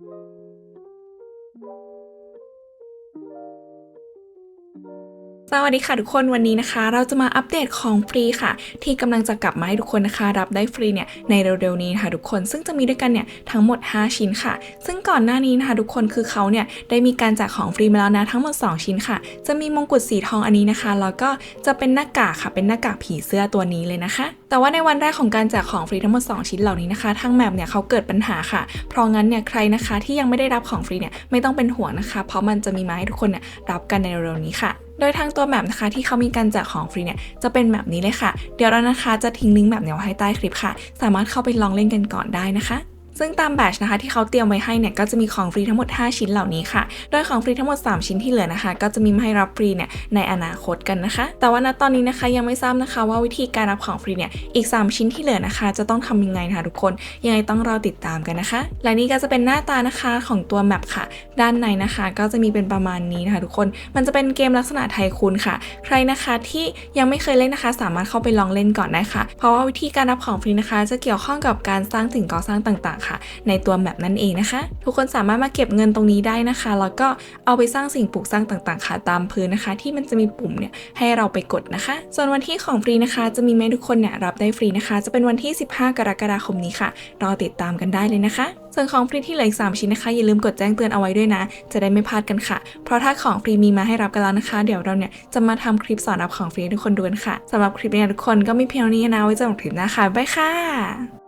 thank you สวัสดีค่ะทุกคนวันนี้นะคะ เราจะมาอัปเดตของฟรีค่ะ ที่กำลังจะกลับมาให้ทุกคนนะคะ รับได้ฟรีเนี่ยในเร็วๆนี้นะคะทุกคนซึ่งจะมีด้วยกันเนี่ยทั้งหมด 5 ชิ้นค่ะ ซึ่งก่อนหน้านี้นะคะทุกคนคือเขาเนี่ยได้มีการแจกของฟรีมาแล้วนะทั้งหมด 2 ชิ้นค่ะ จะมีมงกุฎสีทองอันนี้นะคะแล้วก็จะเป็นหน้ากากค่ะ เป็นหน้ากากผีเสื้อตัวนี้เลยนะคะ แต่ว่าในวันแรกของการแจกของฟรีทั้งหมด 2 ชิ้นเหล่านี้นะคะทางแมปเนี่ยเขาเกิดปัญหาค่ะ เพราะงั้นเนี่ยใครนะคะที่ยังไม่ได้รับของฟรีเนี่ยไม่ต้องเป็นห่วงนะคะ เพราะมันจะมีมาให้ทุกคนเนี่ยรับกันในเร็วๆนี้ค่ะ โดยทางตัวแมปนะคะที่เขามีการแจกของฟรีเนี่ยจะเป็นแบบนี้เลยค่ะ เดี๋ยวเรานะคะจะทิ้งลิงก์แบบนี้ไว้ให้ใต้คลิปค่ะ สามารถเข้าไปลองเล่นกันก่อนได้นะคะ ซึ่งตามแบชนะคะที่เขาเตรียมไว้ให้เนี่ยก็จะมีของฟรีทั้งหมด 5 ชิ้นเหล่านี้ค่ะ โดยของฟรีทั้งหมด 3 ชิ้นที่เหลือนะคะ ก็จะมีมาให้รับฟรีเนี่ยในอนาคตกันนะคะ แต่ว่าณตอนนี้นะคะยังไม่ทราบนะคะว่าวิธีการรับของฟรีเนี่ยอีก 3 ชิ้นที่เหลือนะคะ จะต้องทำยังไงนะคะทุกคนยังไงต้องรอติดตามกันนะคะ และนี่ก็จะเป็นหน้าตานะคะของตัวแมปค่ะ ด้านในนะคะก็จะมีเป็นประมาณนี้นะคะ ทุกคนมันจะเป็นเกมลักษณะไทคูนค่ะ ใครนะคะที่ยังไม่เคยเล่นนะคะ สามารถเข้าไปลองเล่นก่อนได้ค่ะ เพราะว่าวิธีการรับของฟรีนะคะ จะเกี่ยวข้องกับการสร้างสิ่งก่อสร้างต่างๆค่ะในตัวแมปนั่นเองนะคะ ทุกคนสามารถมาเก็บเงินตรงนี้ได้นะคะ แล้วก็เอาไปสร้างสิ่งปลูกสร้างต่างๆ ค่ะตามพื้นนะคะ ที่มันจะมีปุ่มเนี่ยให้เราไปกดนะคะ ส่วนวันที่ของฟรีนะคะ จะมีไหมทุกคนเนี่ยรับได้ฟรีนะคะ จะเป็นวันที่ 15 กรกฎาคมนี้ค่ะรอติดตามกันได้เลยนะคะ ส่วนของฟรีที่เหลืออีก3ชิ้นนะคะอย่าลืมกดแจ้งเตือนเอาไว้ด้วยนะ จะได้ไม่พลาดกันค่ะ เพราะถ้าของฟรีมีมาให้รับกันแล้วนะคะ เดี๋ยวเราเนี่ยจะมาทำคลิปสอนรับของฟรีให้ทุกคนดูกันค่ะสำหรับคลิปนี้ทุกคนก็มีเพียงนี้นะไว้เจอกันคลิปหน้าค่ะบ๊ายค่ะ